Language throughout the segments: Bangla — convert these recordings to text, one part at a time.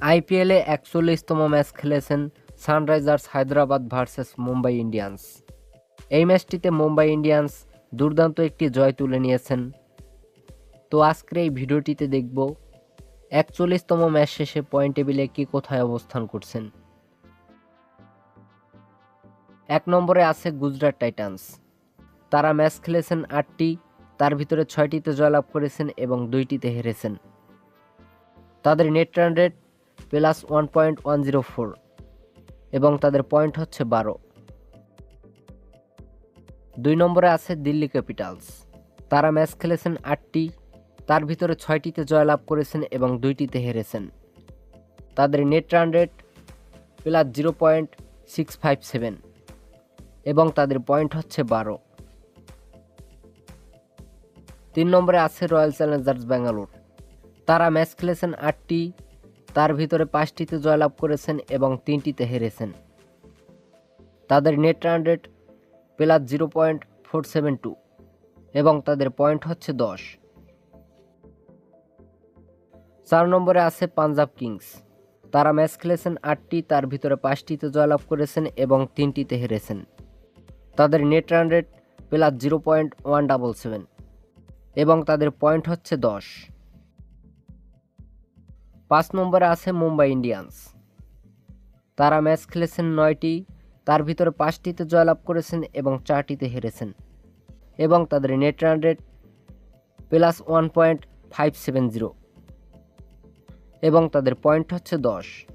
আইপিএলে একচল্লিশতম ম্যাচ খেলেছেন Sunrisers Hyderabad versus Mumbai Indians. এই ম্যাচটিতে মুম্বাই ইন্ডিয়ান্স দুর্দান্ত একটি জয় তুলে নিয়েছেন। তো আজকের এই ভিডিওটিতে দেখব, একচল্লিশতম ম্যাচ শেষে পয়েন্ট টেবিলে কি কোথায় অবস্থান করছেন? এক নম্বরে আছে গুজরাট টাইটান্স। তারা ম্যাচ খেলেছেন আটটি, তার ভিতরে ছয়টিতে জয়লাভ করেছেন এবং দুইটিতে হেরেছেন। তাদের net run rate plus one point one zero four এবং তাদের পয়েন্ট হচ্ছে বারো। দুই নম্বরে আছে দিল্লি ক্যাপিটালস। তারা ম্যাচ খেলেছেন আটটি, তার ভিতরে ছয়টিতে জয়লাভ করেছেন এবং দুইটিতে হেরেছেন। তাদের net run rate plus zero point six five seven এবং তাদের পয়েন্ট হচ্ছে বারো। তিন নম্বরে আছে রয়্যাল চ্যালেঞ্জার্স ব্যাঙ্গালোর। তারা ম্যাচ খেলেছেন আটটি তার ভিতরে পাঁচটিতে জয়লাভ করেছেন এবং তিনটিতে হেরেছেন। তাদের net run rate plus zero point four seven two এবং তাদের পয়েন্ট হচ্ছে দশ। চার নম্বরে আছে পাঞ্জাব কিংস। তারা ম্যাচ খেলেছেন আটটি, তার ভিতরে পাঁচটিতে জয়লাভ করেছেন এবং তিনটিতে হেরেছেন। তাদের net run rate plus zero point one double seven এবং তাদের পয়েন্ট হচ্ছে দশ। পাঁচ নম্বরে আছে মুম্বাই ইন্ডিয়ান্স। তারা ম্যাচ খেলেছেন নয়টি, তার ভিতরে পাঁচটিতে জয়লাভ করেছেন এবং চারটিতে হেরেছেন। এবং তাদের net run rate plus one point five seven zero. এবং তাদের পয়েন্ট হচ্ছে দশ।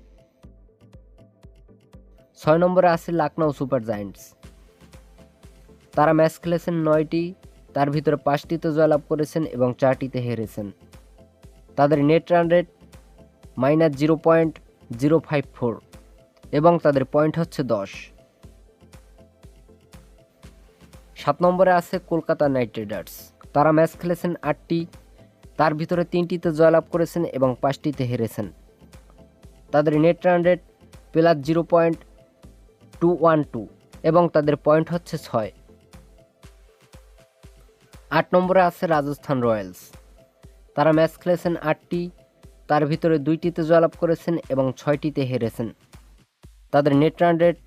ছয় নম্বরে আছে লাকনাউ সুপার জায়েন্টস। তারা ম্যাচ খেলেছেন নয়টি, তার ভিতরে পাঁচটিতে জয়লাভ করেছেন এবং চারটিতে হেরেছেন। তাদের net run rate minus zero point zero five four এবং তাদের পয়েন্ট হচ্ছে দশ। সাত নম্বরে আছে কলকাতা নাইট রাইডার্স। তারা ম্যাচ খেলেছেন আটটি, তার ভিতরে তিনটিতে জয়লাভ করেছেন এবং পাঁচটিতে হেরেছেন। তাদের net run rate plus zero point two one two এবং তাদের পয়েন্ট হচ্ছে ছয়। আট নম্বরে আছে রাজস্থান রয়্যালস। তারা ম্যাচ খেলেছেন আটটি তার ভিতরে দুইটিতে জয়লাভ করেছেন এবং ছয়টিতে হেরেছেন। তাদের net run rate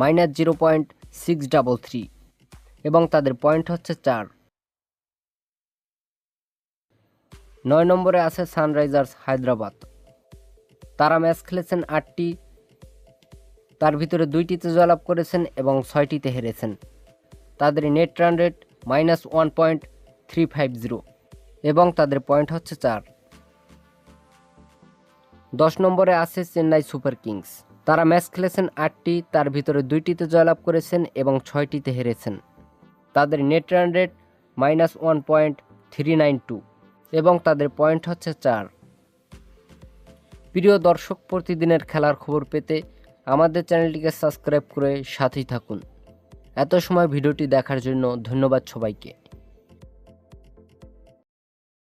minus zero point six double three এবং তাদের পয়েন্ট হচ্ছে চার। নয় নম্বরে আছে সানরাইজার্স হায়দ্রাবাদ। তারা ম্যাচ খেলেছেন আটটি, তার ভিতরে দুইটিতে জয়লাভ করেছেন এবং ছয়টিতে হেরেছেন। তাদের net run rate minus one point three five zero এবং তাদের পয়েন্ট হচ্ছে চার। দশ নম্বরে আছে চেন্নাই সুপার কিংস। তারা ম্যাচ খেলেছেন আটটি, তার ভিতরে দুইটিতে জয়লাভ করেছেন এবং ছয়টিতে হেরেছেন। তাদের net run rate minus one point three nine two এবং তাদের পয়েন্ট হচ্ছে চার। প্রিয় দর্শক, প্রতিদিনের খেলার খবর পেতে আমাদের চ্যানেলটিকে সাবস্ক্রাইব করে সাথেই থাকুন। এত সময় ভিডিওটি দেখার জন্য ধন্যবাদ সবাইকে।